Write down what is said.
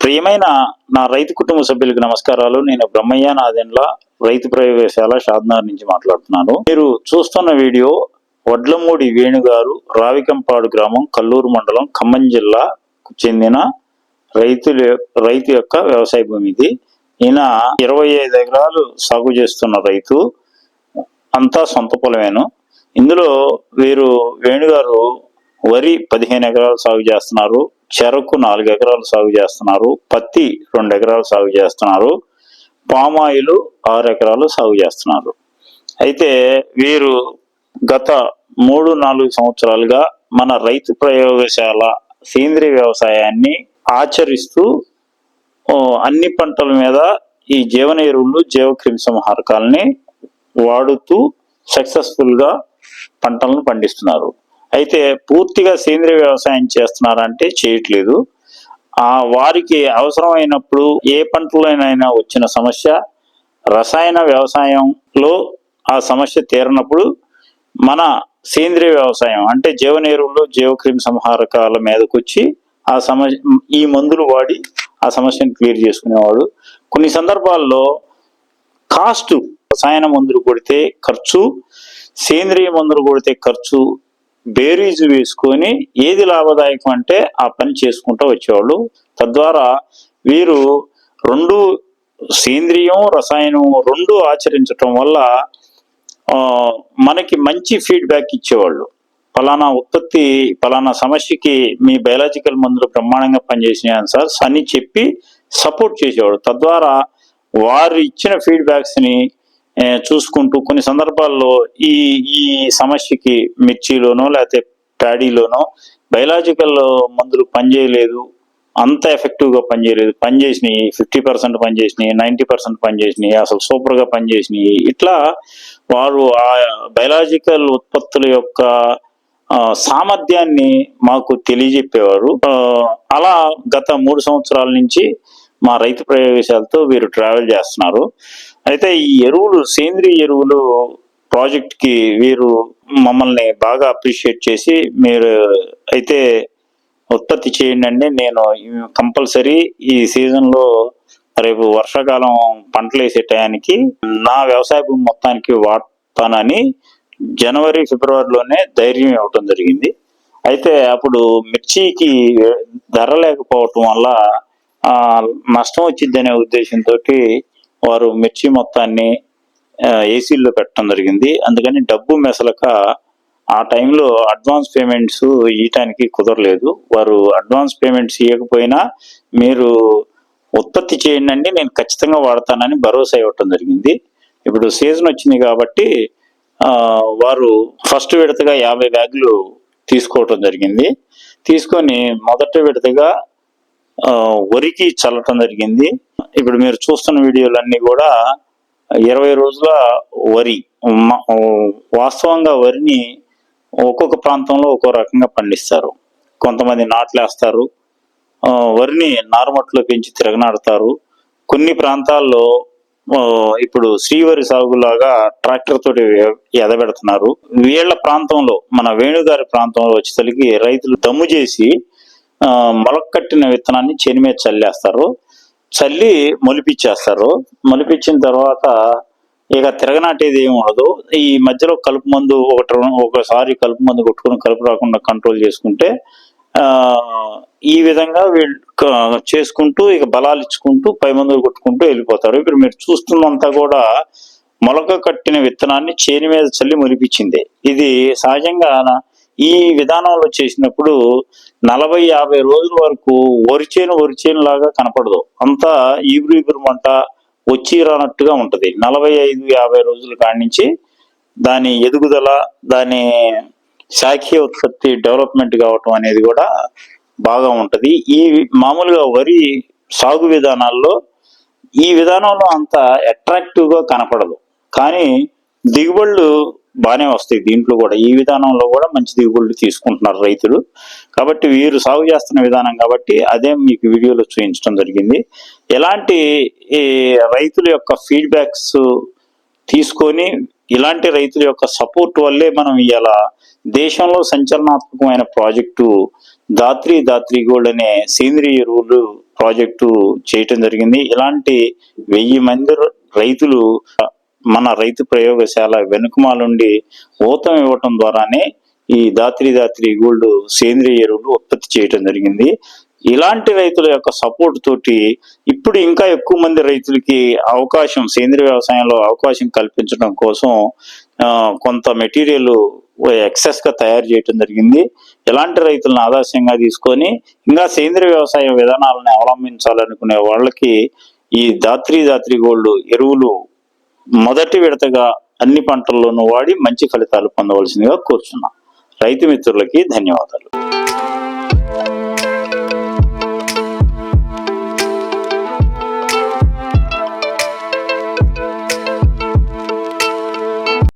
ప్రియమైన నా రైతు కుటుంబ సభ్యులకు నమస్కారాలు. నేను బ్రహ్మయ్య నాదెండ్ల రైతు ప్రయోగశాల షాద్నగర్ నుంచి మాట్లాడుతున్నాను. మీరు చూస్తున్న వీడియో వడ్లమూడి వేణుగారు రావికంపాడు గ్రామం కల్లూరు మండలం ఖమ్మం జిల్లాకు చెందిన రైతుల రైతు యొక్క వ్యవసాయ భూమి ఇది. ఈయన ఇరవై ఐదు ఎకరాలు సాగు చేస్తున్న రైతు. అంతా సొంత పొలమేను. ఇందులో వీరు వేణుగారు వరి పదిహేను ఎకరాలు సాగు చేస్తున్నారు చెరకు నాలుగు ఎకరాలు సాగు చేస్తున్నారు పత్తి రెండు ఎకరాలు సాగు చేస్తున్నారు పామాయిల్ ఆరు ఎకరాలు సాగు చేస్తున్నారు. అయితే వీరు గత మూడు నాలుగు సంవత్సరాలుగా మన రైతు ప్రయోగశాల సేంద్రియ వ్యవసాయాన్ని ఆచరిస్తూ అన్ని పంటల మీద ఈ జీవన ఎరువులు జీవక్రిమి సంహారకాలని వాడుతూ సక్సెస్ఫుల్గా పంటలను పండిస్తున్నారు. అయితే పూర్తిగా సేంద్రియ వ్యవసాయం చేస్తున్నారంటే చేయట్లేదు. ఆ వారికి అవసరమైనప్పుడు ఏ పంటలోనైనా వచ్చిన సమస్య రసాయన వ్యవసాయంలో ఆ సమస్య తీరినప్పుడు మన సేంద్రియ వ్యవసాయం అంటే జీవన జీవక్రిమి సంహారకాల మీదకు వచ్చి ఆ సమస్య ఈ మందులు వాడి ఆ సమస్యను క్లియర్ చేసుకునేవాడు. కొన్ని సందర్భాల్లో కాస్ట్ రసాయన మందులు కొడితే ఖర్చు సేంద్రియ మందులు కొడితే ఖర్చు బేరీజు వేసుకొని ఏది లాభదాయకం అంటే ఆ పని చేసుకుంటూ వచ్చేవాళ్ళు. తద్వారా వీరు రెండు సేంద్రియం రసాయనం రెండు ఆచరించటం వల్ల మనకి మంచి ఫీడ్బ్యాక్ ఇచ్చేవాళ్ళు. ఫలానా ఉత్పత్తి ఫలానా సమస్యకి మీ బయలాజికల్ మందులు బ్రహ్మాండంగా పనిచేసినాయని సార్ అని చెప్పి సపోర్ట్ చేసేవాడు తద్వారా వారు ఇచ్చిన ఫీడ్బ్యాక్స్ని చూసుకుంటూ కొన్ని సందర్భాల్లో ఈ ఈ సమస్యకి మిర్చిలోనో లేకపోతే ప్యాడీలోనో బయలాజికల్ మందులు పనిచేయలేదు. అంత ఎఫెక్టివ్గా పనిచేయలేదు. పనిచేసినాయి. ఫిఫ్టీ పర్సెంట్ పనిచేసినాయి. నైంటీ పర్సెంట్ పనిచేసినాయి. అసలు సూపర్గా పనిచేసినాయి. ఇట్లా వారు ఆ బయలాజికల్ ఉత్పత్తుల యొక్క సామర్థ్యాన్ని మాకు తెలియజెప్పేవారు. అలా గత మూడు సంవత్సరాల నుంచి మా రైతు ప్రయోగశాలతో వీరు ట్రావెల్ చేస్తున్నారు. అయితే ఈ ఎరువులు సేంద్రియ ఎరువులు ప్రాజెక్ట్కి వీరు మమ్మల్ని బాగా అప్రిషియేట్ చేసి మీరు అయితే ఉత్పత్తి చేయండి నేను కంపల్సరీ ఈ సీజన్లో రేపు వర్షాకాలం పంటలు వేసే టయానికి నా వ్యవసాయ భూమి మొత్తానికి వాడతానని జనవరి ఫిబ్రవరిలోనే ధైర్యం ఇవ్వటం జరిగింది. అయితే అప్పుడు మిర్చికి ధర లేకపోవటం వల్ల నష్టం వచ్చిందనే ఉద్దేశంతో వారు మిర్చి మొత్తాన్ని ఏసీల్లో పెట్టడం జరిగింది. అందుకని డబ్బు మెసలక ఆ టైంలో అడ్వాన్స్ పేమెంట్స్ ఇవ్వటానికి కుదరలేదు. వారు అడ్వాన్స్ పేమెంట్స్ ఇవ్వకపోయినా మీరు ఉత్పత్తి చేయండి అండి నేను ఖచ్చితంగా వాడతానని భరోసా ఇవ్వటం జరిగింది. ఇప్పుడు సీజన్ వచ్చింది కాబట్టి వారు ఫస్ట్ విడతగా యాభై బ్యాగులు తీసుకోవటం జరిగింది. తీసుకొని మొదటి విడతగా వరికి చల్లటం జరిగింది. ఇప్పుడు మీరు చూస్తున్న వీడియోలన్నీ కూడా ఇరవై రోజుల వరి వాస్తవంగా వరిని ఒక్కొక్క ప్రాంతంలో ఒక్కో రకంగా పండిస్తారు. కొంతమంది నాట్లేస్తారు. వరిని నారుమట్లో పెంచి తిరగనాడతారు. కొన్ని ప్రాంతాల్లో ఇప్పుడు శ్రీవరి సాగులాగా ట్రాక్టర్ తోటి ఎదబెడుతున్నారు. వీళ్ళ ప్రాంతంలో మన వేణుగారి ప్రాంతంలో వచ్చేసరికి రైతులు దమ్ము చేసి మొలకట్టిన విత్తనాన్ని చేను మీద చల్లేస్తారు. చల్లి మొలిపిచ్చేస్తారు. మొలిపించిన తర్వాత ఇక తిరగనాటేది ఏమి ఉండదు. ఈ మధ్యలో కలుపు మందు ఒకటి ఒకసారి కలుపు మందు కొట్టుకుని కలుపు రాకుండా కంట్రోల్ చేసుకుంటే ఈ విధంగా వీళ్ళు చేసుకుంటూ ఇక బలాలు ఇచ్చుకుంటూ పై మందులు కొట్టుకుంటూ వెళ్ళిపోతారు. ఇప్పుడు మీరు చూస్తున్నంతా కూడా మొలక కట్టిన విత్తనాన్ని చేని మీద చల్లి మొలిపించింది ఇది సహజంగా ఈ విధానంలో చేసినప్పుడు నలభై యాభై రోజుల వరకు ఒరిచేను ఒరిచేను లాగా కనపడదు. అంతా ఈగురు మంట వచ్చి రానట్టుగా ఉంటుంది. నలభై ఐదు యాభై రోజుల కాడి నుంచి దాని ఎదుగుదల దాని శాఖీయ ఉత్పత్తి డెవలప్మెంట్ కావటం అనేది కూడా బాగా ఉంటుంది. ఈ మామూలుగా వరి సాగు విధానాల్లో ఈ విధానంలో అంత అట్రాక్టివ్గా కనపడదు. కానీ దిగుబడులు బాగానే వస్తాయి దీంట్లో కూడా. ఈ విధానంలో కూడా మంచి దిగుబడులు తీసుకుంటున్నారు రైతులు. కాబట్టి వీరు సాగు చేస్తున్న విధానం కాబట్టి అదే మీకు వీడియోలో చూపించడం జరిగింది. ఎలాంటి ఈ రైతుల యొక్క ఫీడ్బ్యాక్స్ తీసుకొని ఇలాంటి రైతుల యొక్క సపోర్ట్ వల్లే మనం ఇలా దేశంలో సంచలనాత్మకమైన ప్రాజెక్టు దాత్రి దాత్రి గోల్డ్ అనే సేంద్రియ ఎరువులు ప్రాజెక్టు చేయటం జరిగింది. ఇలాంటి వెయ్యి మంది రైతులు మన రైతు ప్రయోగశాల వెనుకమాలుండి ఊతం ఇవ్వటం ద్వారానే ఈ దాత్రి దాత్రి గోల్డ్ సేంద్రియ ఎరువులు ఉత్పత్తి చేయటం జరిగింది. ఇలాంటి రైతుల యొక్క సపోర్ట్ తోటి ఇప్పుడు ఇంకా ఎక్కువ మంది రైతులకి అవకాశం సేంద్రియ వ్యవసాయంలో అవకాశం కల్పించడం కోసం కొంత మెటీరియల్ ఎక్సెస్గా తయారు చేయటం జరిగింది. ఇలాంటి రైతులను ఆదర్శంగా తీసుకొని ఇంకా సేంద్రియ వ్యవసాయ విధానాలను అవలంబించాలనుకునే వాళ్ళకి ఈ దాత్రి దాత్రి గోల్డ్ ఎరువులు మొదటి విడతగా అన్ని పంటల్లోనూ వాడి మంచి ఫలితాలు పొందవలసిందిగా కోరుచున్నాం. రైతు మిత్రులకి ధన్యవాదాలు.